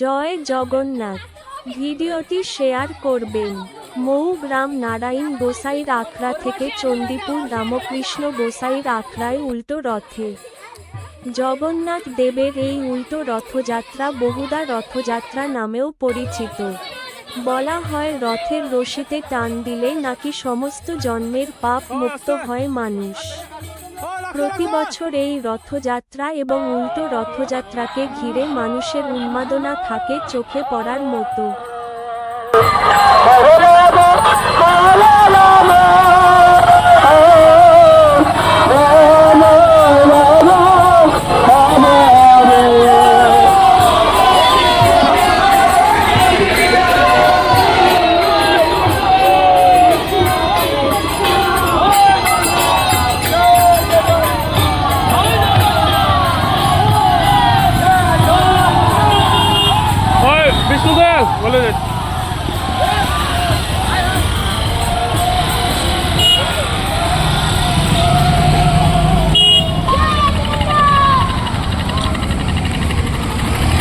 জয় জগন্নাথ। ভিডিওটি শেয়ার করবেন। মৌ গ্রাম নারায়ণ গোসাইর আখড়া থেকে চণ্ডীপুর রামকৃষ্ণ গোসাইর আখড়ায় উল্টো রথে। জগন্নাথ দেবের এই উল্টো রথযাত্রা বহুদা রথযাত্রা নামেও পরিচিত। বলা হয় রথের রশিতে টান দিলে নাকি সমস্ত জন্মের পাপ মুক্ত হয় মানুষ। প্রতি বছর এই রথযাত্রা এবং উল্টো রথযাত্রাকে ঘিরে মানুষের উন্মাদনা থাকে চোখে পড়ার মতো। ওই বিষ্ণুদেব বলে